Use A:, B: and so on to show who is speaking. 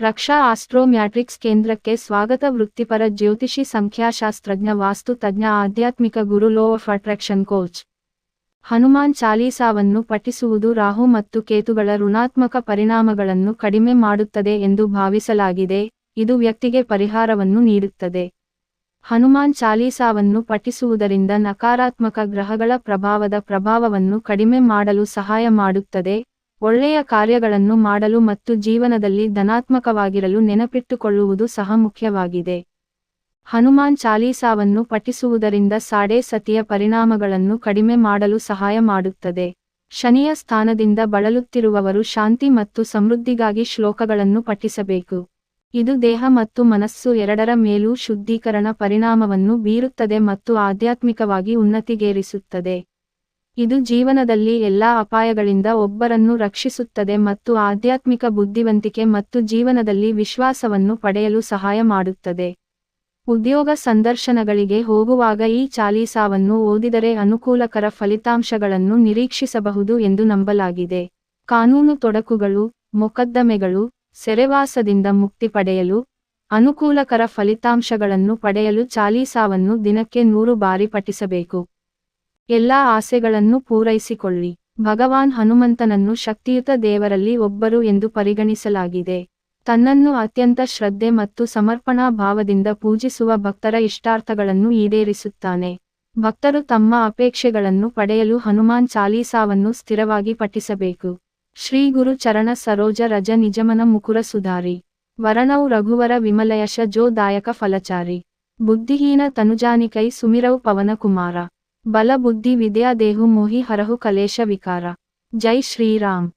A: ರಕ್ಷಾ ಆಸ್ಟ್ರೋಮ್ಯಾಟ್ರಿಕ್ಸ್ ಕೇಂದ್ರಕ್ಕೆ ಸ್ವಾಗತ. ವೃತ್ತಿಪರ ಜ್ಯೋತಿಷಿ, ಸಂಖ್ಯಾಶಾಸ್ತ್ರಜ್ಞ, ವಾಸ್ತು ತಜ್ಞ, ಆಧ್ಯಾತ್ಮಿಕ ಗುರು law of attraction coach Hanuman ಚಾಲೀಸಾವನ್ನು ಪಠಿಸುವುದು ರಾಹು ಮತ್ತು ಕೇತುಗಳ ಋಣಾತ್ಮಕ ಪರಿಣಾಮಗಳನ್ನು ಕಡಿಮೆ ಮಾಡುತ್ತದೆ ಎಂದು ಭಾವಿಸಲಾಗಿದೆ. ಇದು ವ್ಯಕ್ತಿಗೆ ಪರಿಹಾರವನ್ನು ನೀಡುತ್ತದೆ. ಹನುಮಾನ್ ಚಾಲೀಸಾವನ್ನು ಪಠಿಸುವುದರಿಂದ ನಕಾರಾತ್ಮಕ ಗ್ರಹಗಳ ಪ್ರಭಾವದ ಪ್ರಭಾವವನ್ನು ಕಡಿಮೆ ಮಾಡಲು ಸಹಾಯ ಮಾಡುತ್ತದೆ. ಒಳ್ಳೆಯ ಕಾರ್ಯಗಳನ್ನು ಮಾಡಲು ಮತ್ತು ಜೀವನದಲ್ಲಿ ಧನಾತ್ಮಕವಾಗಿರಲು ನೆನಪಿಟ್ಟುಕೊಳ್ಳುವುದು ಸಹ ಮುಖ್ಯವಾಗಿದೆ. ಹನುಮಾನ್ ಚಾಲೀಸಾವನ್ನು ಪಠಿಸುವುದರಿಂದ ಸಾಡೆ ಸತಿಯ ಪರಿಣಾಮಗಳನ್ನು ಕಡಿಮೆ ಮಾಡಲು ಸಹಾಯ ಮಾಡುತ್ತದೆ. ಶನಿಯ ಸ್ಥಾನದಿಂದ ಬಳಲುತ್ತಿರುವವರು ಶಾಂತಿ ಮತ್ತು ಸಮೃದ್ಧಿಗಾಗಿ ಶ್ಲೋಕಗಳನ್ನು ಪಠಿಸಬೇಕು. ಇದು ದೇಹ ಮತ್ತು ಮನಸ್ಸು ಎರಡರ ಮೇಲೂ ಶುದ್ಧೀಕರಣ ಪರಿಣಾಮವನ್ನು ಬೀರುತ್ತದೆ ಮತ್ತು ಆಧ್ಯಾತ್ಮಿಕವಾಗಿ ಉನ್ನತಿಗೇರಿಸುತ್ತದೆ. ಇದು ಜೀವನದಲ್ಲಿ ಎಲ್ಲಾ ಅಪಾಯಗಳಿಂದ ಒಬ್ಬರನ್ನು ರಕ್ಷಿಸುತ್ತದೆ ಮತ್ತು ಆಧ್ಯಾತ್ಮಿಕ ಬುದ್ಧಿವಂತಿಕೆ ಮತ್ತು ಜೀವನದಲ್ಲಿ ವಿಶ್ವಾಸವನ್ನು ಪಡೆಯಲು ಸಹಾಯ ಮಾಡುತ್ತದೆ. ಉದ್ಯೋಗ ಸಂದರ್ಶನಗಳಿಗೆ ಹೋಗುವಾಗ ಈ ಚಾಲೀಸಾವನ್ನು ಓದಿದರೆ ಅನುಕೂಲಕರ ಫಲಿತಾಂಶಗಳನ್ನು ನಿರೀಕ್ಷಿಸಬಹುದು ಎಂದು ನಂಬಲಾಗಿದೆ. ಕಾನೂನು ತೊಡಕುಗಳು, ಮೊಕದ್ದಮೆಗಳು, ಸೆರೆವಾಸದಿಂದ ಮುಕ್ತಿ ಪಡೆಯಲು, ಅನುಕೂಲಕರ ಫಲಿತಾಂಶಗಳನ್ನು ಪಡೆಯಲು ಚಾಲೀಸಾವನ್ನು ದಿನಕ್ಕೆ ನೂರು ಬಾರಿ ಪಠಿಸಬೇಕು. ಎಲ್ಲಾ ಆಸೆಗಳನ್ನು ಪೂರೈಸಿಕೊಳ್ಳಿ. ಭಗವಾನ್ ಹನುಮಂತನನ್ನು ಶಕ್ತಿಯುತ ದೇವರಲ್ಲಿ ಒಬ್ಬರು ಎಂದು ಪರಿಗಣಿಸಲಾಗಿದೆ. ತನ್ನನ್ನು ಅತ್ಯಂತ ಶ್ರದ್ಧೆ ಮತ್ತು ಸಮರ್ಪಣಾ ಭಾವದಿಂದ ಪೂಜಿಸುವ ಭಕ್ತರ ಇಷ್ಟಾರ್ಥಗಳನ್ನು ಈಡೇರಿಸುತ್ತಾನೆ. ಭಕ್ತರು ತಮ್ಮ ಅಪೇಕ್ಷೆಗಳನ್ನು ಪಡೆಯಲು ಹನುಮಾನ್ ಚಾಲೀಸಾವನ್ನು ಸ್ಥಿರವಾಗಿ ಪಠಿಸಬೇಕು. ಶ್ರೀ ಗುರು ಚರಣ ಸರೋಜ ರಜ ನಿಜಮನ ಮುಕುರ ಸುಧಾರಿ. ವರಣೌ ರಘುವರ ವಿಮಲಯಶ ಜೋ ದಾಯಕ ಫಲಚಾರಿ. ಬುದ್ಧಿಹೀನ ತನುಜಾನಿಕೈ ಸುಮಿರೌ ಪವನ ಕುಮಾರ. ಬಲ ಬುದ್ಧಿ ವಿದ್ಯಾ ದೇಹು ಮೋಹಿ ಹರಹು ಕಲೇಶ ವಿಕಾರ ಜೈ ಶ್ರೀರಾಮ್